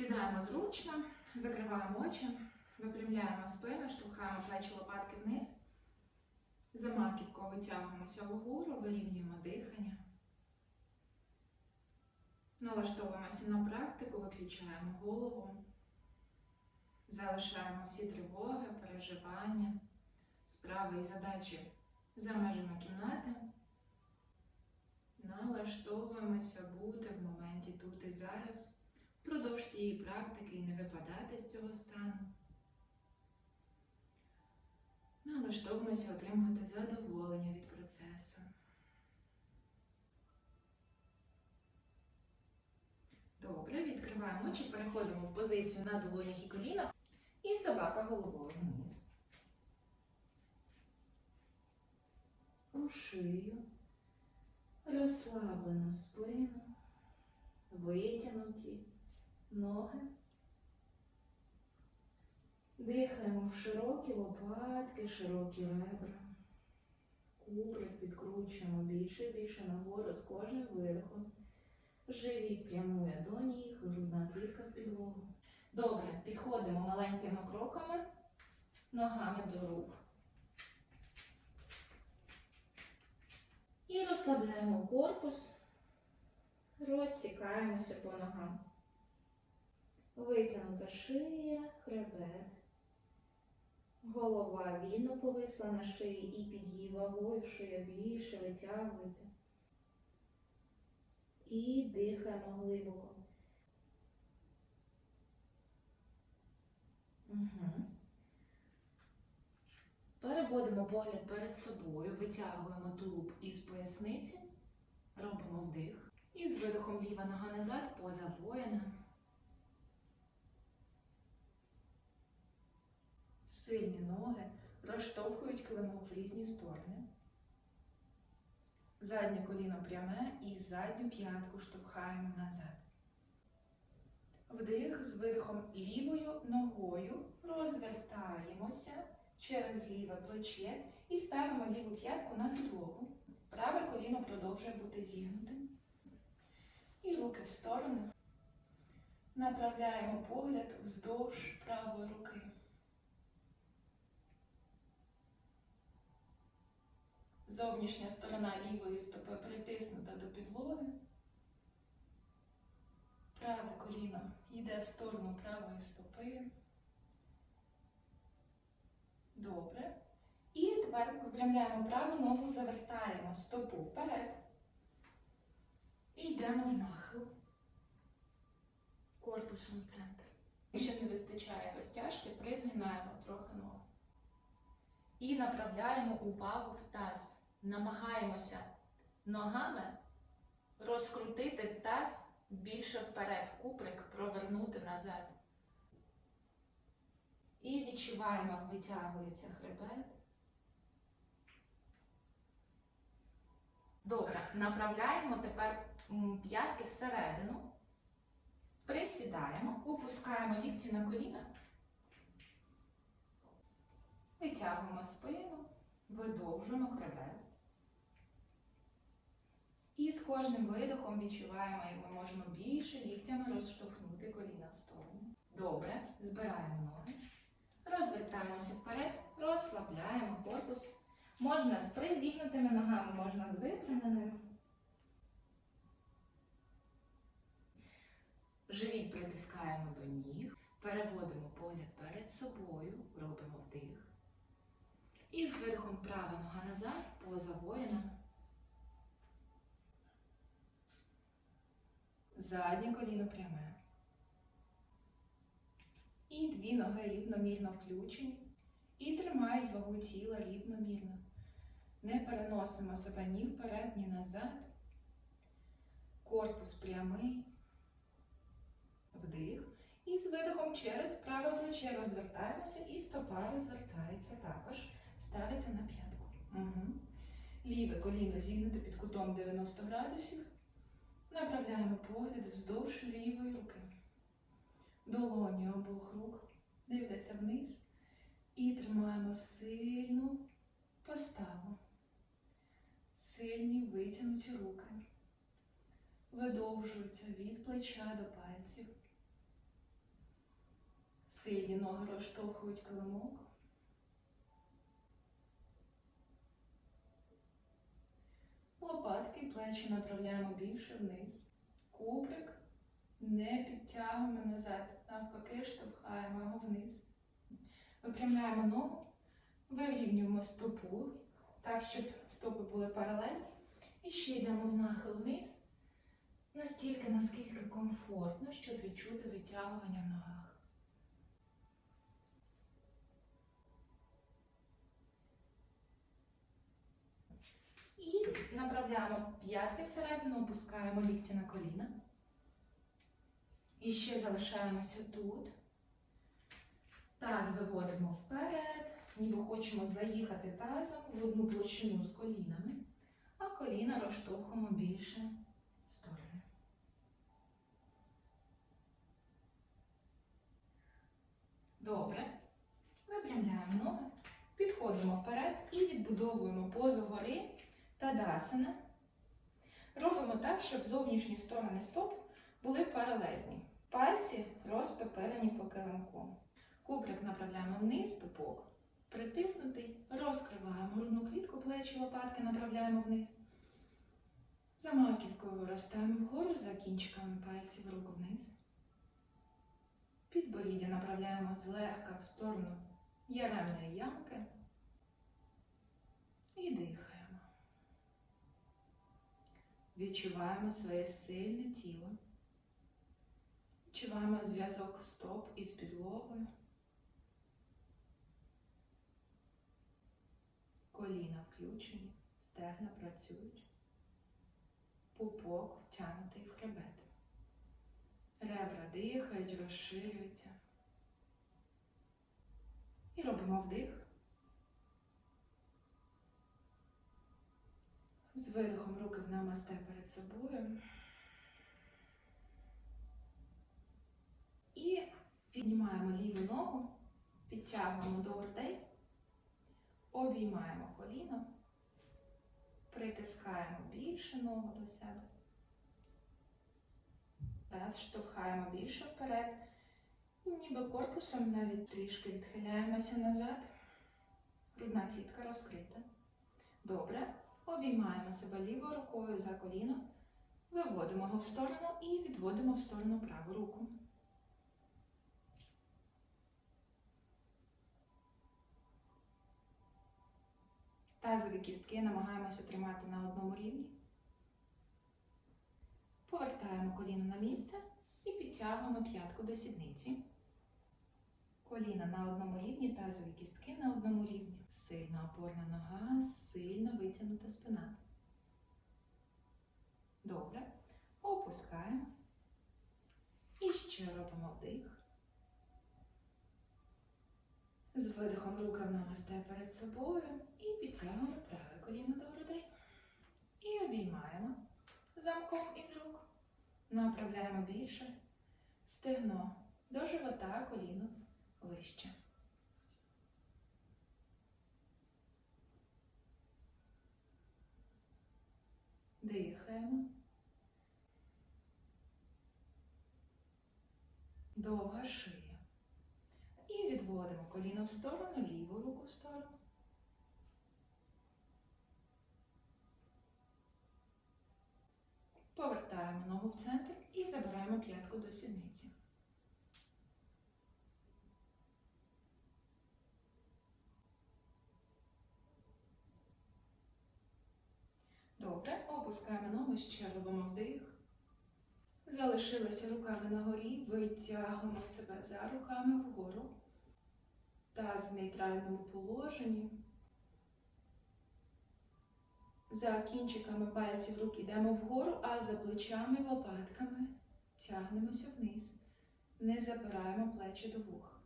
Сідаємо зручно, закриваємо очі, випрямляємо спину, штовхаємо плечі лопатки вниз. За маківку витягуємося вгору, вирівнюємо дихання. Налаштовуємося на практику, виключаємо голову. Залишаємо всі тривоги, переживання, справи і задачі за межами кімнати. Налаштовуємося бути в моменті тут і зараз, впродовж цієї практики і не випадати з цього стану. Налаштовуємося отримувати задоволення від процесу. Добре, відкриваємо очі, переходимо в позицію на долонях і колінах і собака головою вниз. У шию. Розслаблено спину, витягнуті ноги. Дихаємо в широкі лопатки, широкі ребра. Куприк підкручуємо більше і більше нагору з кожним видихом. Живіт прямує до ніг, грудна клітка в підлогу. Добре, підходимо маленькими кроками, ногами до рук. І розслабляємо корпус, розтікаємося по ногам. Витягнута шия, хребет. Голова вільно повисла на шиї і під її вагою шия більше витягується. І дихаємо глибоко. Угу. Переводимо погляд перед собою, витягуємо тулуб із поясниці, робимо вдих. І з видихом ліва нога назад, поза воїна. Сильні ноги розштовхують килимок в різні сторони. Заднє коліно пряме і задню п'ятку штовхаємо назад. Вдих з видихом лівою ногою розвертаємося через ліве плече і ставимо ліву п'ятку на підлогу. Праве коліно продовжує бути зігнутим. І руки в сторону. Направляємо погляд вздовж правої руки. Зовнішня сторона лівої стопи притиснута до підлоги. Праве коліно йде в сторону правої стопи. Добре. І тепер випрямляємо праву ногу, завертаємо стопу вперед. І йдемо в нахил. Корпусом в центр. Якщо не вистачає розтяжки, призгинаємо трохи ногу. І направляємо увагу в таз. Намагаємося ногами розкрутити таз більше вперед, куприк провернути назад. І відчуваємо, як витягується хребет. Добре, направляємо тепер п'ятки всередину, присідаємо, опускаємо лікті на коліна, витягуємо спину, видовжуємо хребет. І з кожним видохом відчуваємо, як ми можемо більше ліктями розштовхнути коліна в сторону. Добре, збираємо ноги. Розвертаємося вперед, розслабляємо корпус. Можна з призігнутими ногами, можна з випрямленими. Живіт притискаємо до ніг, переводимо погляд перед собою, робимо вдих. І з видихом права нога назад, поза воїна. Заднє коліно пряме. І дві ноги рівномірно включені. І тримають вагу тіла рівномірно. Не переносимо себе ні вперед, ні назад. Корпус прямий. Вдих. І з видихом через праве плече розвертаємося, і стопа розвертається також. Ставиться на п'ятку. Угу. Ліве коліно зігнуте під кутом 90 градусів. Направляємо погляд вздовж лівої руки. Долоні обох рук дивляться вниз і тримаємо сильну поставу. Сильні витягнуті руки. Видовжуються від плеча до пальців. Сильні ноги розштовхують килимок. Лопатки і плечі направляємо більше вниз. Куприк не підтягуємо назад, навпаки, штовхаємо його вниз. Випрямляємо ногу, вирівнюємо стопу, так, щоб стопи були паралельні. І ще йдемо в нахил вниз, настільки, наскільки комфортно, щоб відчути витягування в ногах. І направляємо п'ятки всередину, опускаємо лікті на коліна. І ще залишаємося тут. Таз виводимо вперед, ніби хочемо заїхати тазом в одну площину з колінами, а коліна розштовхуємо більше в сторони. Добре. Випрямляємо ноги, підходимо вперед і відбудовуємо позу гори тадасана. Робимо так, щоб зовнішні сторони стоп були паралельні. Пальці розтопирені по килимку. Куприк направляємо вниз, пупок. Притиснутий, розкриваємо грудну клітку, плечі, лопатки направляємо вниз. За маківкою виростаємо вгору, за кінчиками пальців руку вниз. Підборіддя направляємо злегка в сторону яремної ямки. І дихаємо. Відчуваємо своє сильне тіло. Відчуваємо зв'язок стоп із підлогою. Коліна включені, стегна працюють. Пупок втягнутий в хребет. Ребра дихають, розширюються. І робимо вдих. З видихом руки в намасте перед собою. І піднімаємо ліву ногу, підтягуємо до грудей, обіймаємо коліно, притискаємо більше ногу до себе. Таз штовхаємо більше вперед. І ніби корпусом навіть трішки відхиляємося назад. Грудна клітка розкрита. Добре. Обіймаємо себе лівою рукою за коліно, виводимо його в сторону і відводимо в сторону праву руку. Тазові кістки намагаємося тримати на одному рівні. Повертаємо коліно на місце і підтягуємо п'ятку до сідниці. Коліна на одному рівні, тазові кістки на одному рівні. Сильна опорна нога, сильно витягнута спина. Добре. Опускаємо. І ще робимо вдих. З видихом рука в намасте перед собою і підтягуємо праве коліно до грудей. І обіймаємо замком із рук. Направляємо більше. Стегно до живота, коліно вище. Дихаємо. Довга шия. І відводимо коліно в сторону, ліву руку в сторону. Повертаємо ногу в центр і забираємо п'ятку до сідниці. Добре, опускаємо ногу, ще робимо вдих. Залишилися руками на горі, витягуємо себе за руками вгору. Таз в нейтральному положенні. За кінчиками пальців рук йдемо вгору, а за плечами і лопатками тягнемося вниз. Не запираємо плечі до вух.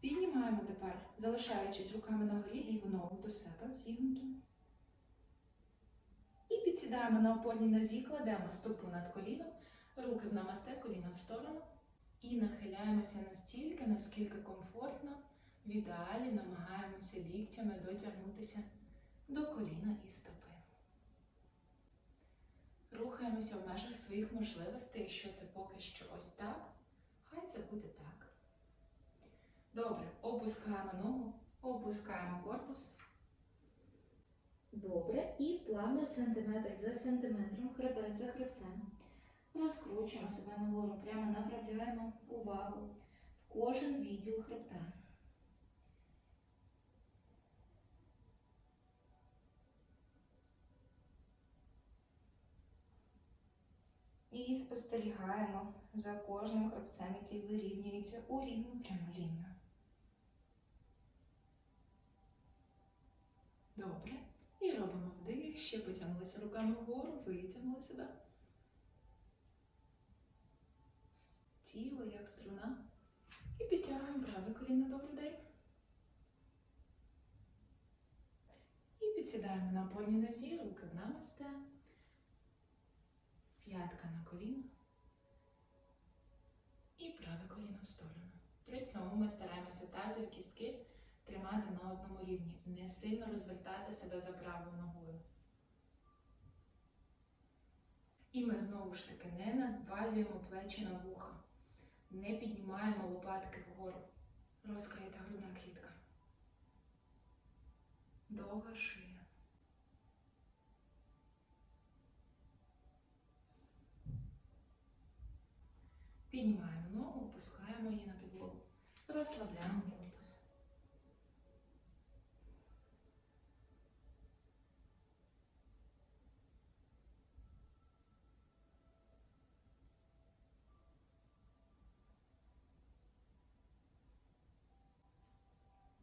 Піднімаємо тепер, залишаючись руками на горі, ліву ногу до себе зігнуту. І підсідаємо на опорній нозі, кладемо стопу над коліном, руки в намасте, коліна в сторону. І нахиляємося настільки, наскільки комфортно. В ідеалі намагаємося ліктями дотягнутися до коліна і стопи. Рухаємося в межах своїх можливостей, якщо це поки що ось так, хай це буде так. Добре, опускаємо ногу, опускаємо корпус. Добре. І плавно сантиметр за сантиметром, хребет за хребцем. Розкручуємо себе нагору, прямо направляємо увагу в кожен відділ хребта. І спостерігаємо за кожним хребцем, який вирівнюється у рівну пряму лінію. Добре. І робимо вдих, ще потягнулися руками вгору, витягнули себе. Тіло як струна. І підтягуємо праве коліно до грудей. І підсідаємо на опорній нозі, руки в намасте. П'ятка на коліно. І праве коліно в сторону. При цьому ми стараємося тазові кістки тримати на одному рівні, не сильно розвертати себе за правою ногою. І ми знову ж таки не надвалюємо плечі на вуха, не піднімаємо лопатки вгору. Розкрита грудна клітка. Довга шия. Піднімаємо ногу, опускаємо її на підлогу. Розслабляємо корпус.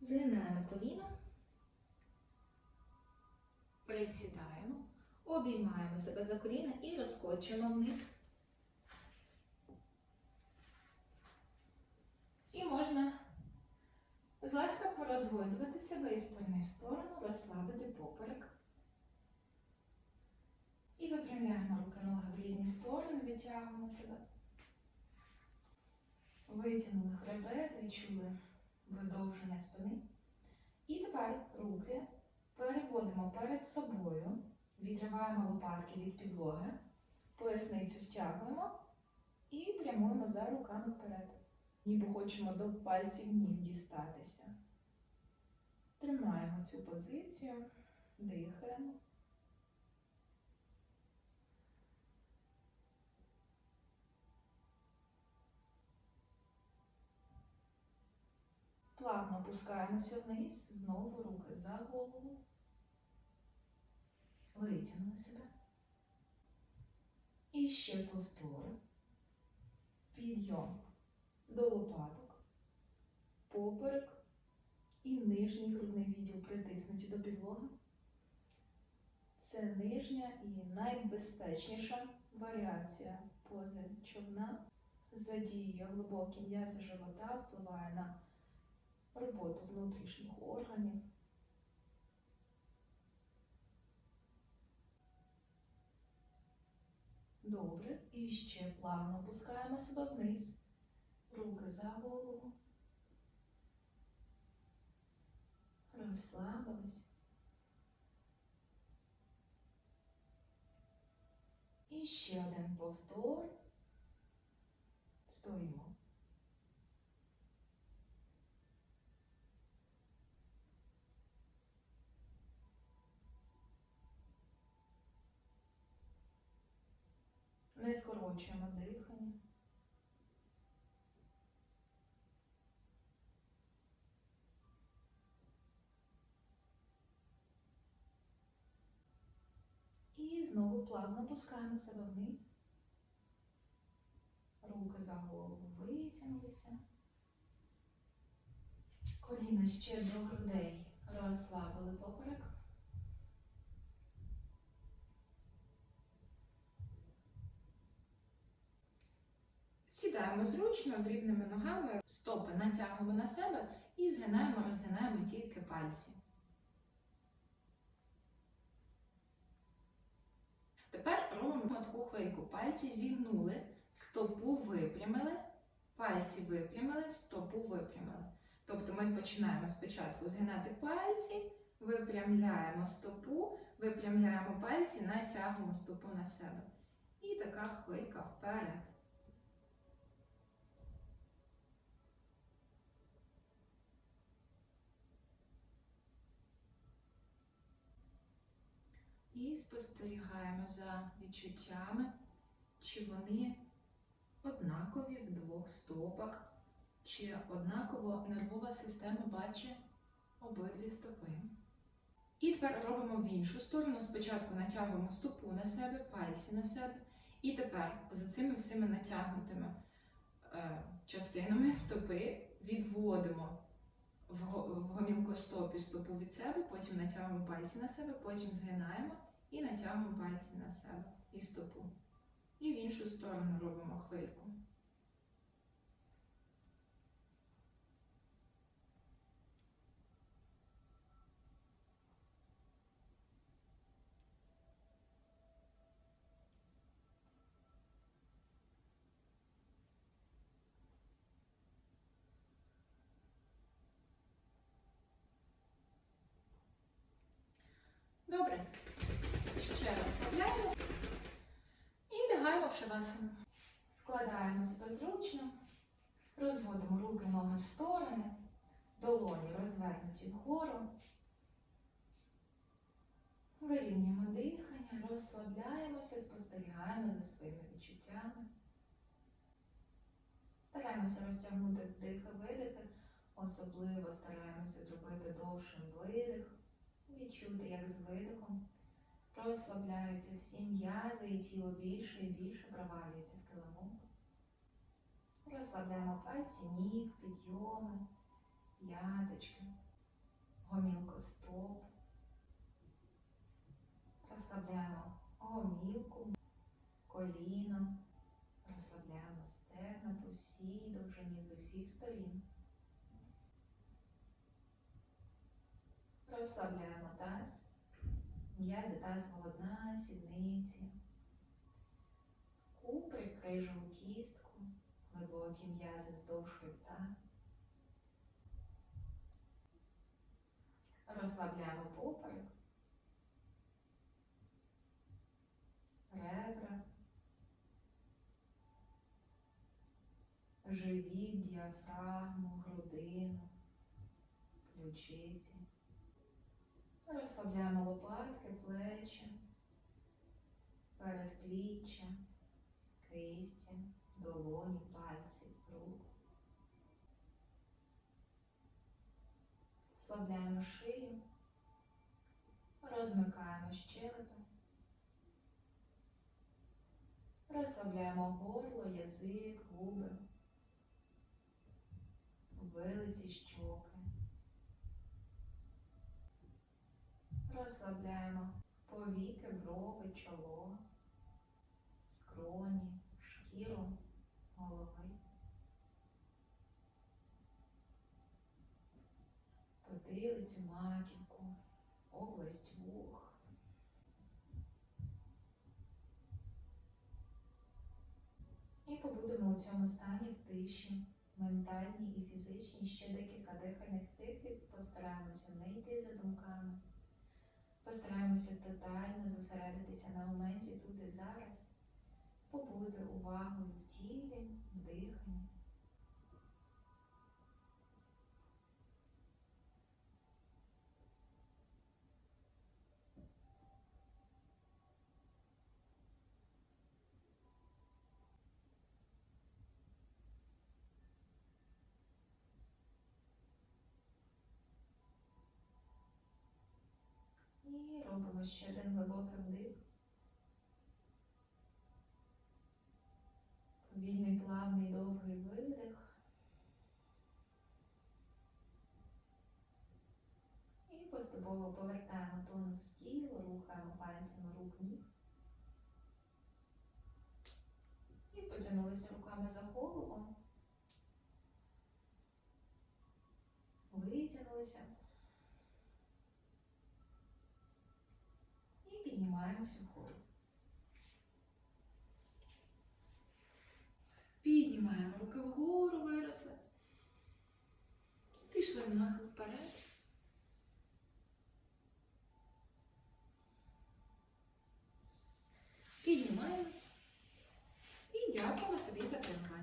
Згинаємо коліно, Присідаємо. обіймаємо себе за коліна і розкочуємо вниз. І можна злегка порозгойдувати себе із сторони в сторону, розслабити поперек. І випрямляємо руки ноги в різні сторони, відтягуємо себе. Витягнули хребет, відчули видовження спини. І тепер руки переводимо перед собою, відриваємо лопатки від підлоги, поясницю втягуємо і прямуємо за руками вперед ніби хочемо до пальців ніг дістатися. Тримаємо цю позицію, дихаємо. Плавно опускаємося вниз, знову руки за голову. Витягнули себе. І ще повтор. Підйом до лопаток, поперек і нижній грудний відділ притиснуті до підлоги. Це нижня і найбезпечніша варіація пози човна. Задіює глибокі м'язи живота, впливає на роботу внутрішніх органів. Добре. І ще плавно опускаємо себе вниз. Руки за голову. Розслабились. І ще один повтор. Стоїмо. Не скорочуємо дихання. І знову плавно опускаємо себе вниз. Руки за голову витягнулися. Коліна ще до грудей. Розслабили поперек. Сідаємо зручно з рівними ногами, стопи натягуємо на себе і згинаємо, розгинаємо тільки пальці. Тепер робимо таку хвильку. Пальці зігнули, стопу випрямили, пальці випрямили, стопу випрямили. Тобто ми починаємо спочатку згинати пальці, випрямляємо стопу, випрямляємо пальці, натягуємо стопу на себе. І така хвилька вперед. І спостерігаємо за відчуттями, чи вони однакові в двох стопах, чи однаково нервова система бачить обидві стопи. І тепер робимо в іншу сторону. Спочатку натягуємо стопу на себе, пальці на себе. І тепер за цими всіми натягнутими е, частинами стопи відводимо в, го- в гомілкостопі стопу від себе, потім натягуємо пальці на себе, потім згинаємо і натягуємо пальці на себе і стопу. І в іншу сторону робимо хвильку. Добре. Ще розслабляємося і лягаємо в шавасану. Вкладаємо себе зручно, розводимо руки, ноги в сторони, долоні розвернуті вгору. Вирівнюємо дихання, розслабляємося, спостерігаємо за своїми відчуттями. Стараємося розтягнути вдихи, видихи, особливо стараємося зробити довшим видих. Відчути, як з видихом розслабляються всі м'язи і тіло більше і більше провалюється в килимок. Розслабляємо пальці ніг, підйоми, п'яточки, гомілку стоп. Розслабляємо гомілку, коліно, розслабляємо стегна по всій довжині з усіх сторін. Розслабляємо таз, м'язи тазового дна, сідниці, куприк, крижову кістку, глибокі м'язи вздовж хребта. Розслабляємо поперек, ребра, живіт, діафрагму, грудину, ключиці. Розслабляємо лопатки, плечі, передпліччя, кисті, долоні, пальці, рук. Слабляємо шию, розмикаємо щелепи, розслабляємо горло, язик, губи, вилиці, щоки. Розслабляємо повіки, брови, чоло, скроні, шкіру голови, потилицю, маківку, область вух. І побудемо у цьому стані в тиші, ментальній і фізичній ще декілька дихальних циклів. Постараємося не йти за думками. Постараємося тотально зосередитися на моменті тут і зараз, побути увагою в тілі, в диханні. І робимо ще один глибокий вдих. Повільний, плавний, довгий видих. І поступово повертаємо тонус тіла, рухаємо пальцями рук ніг. І потягнулися руками за голову. Витягнулися. І піднімаємося вгору. Піднімаємо руки вгору, виросли. Пішли нахил вперед. Піднімаємося. І дякуємо собі за тренування.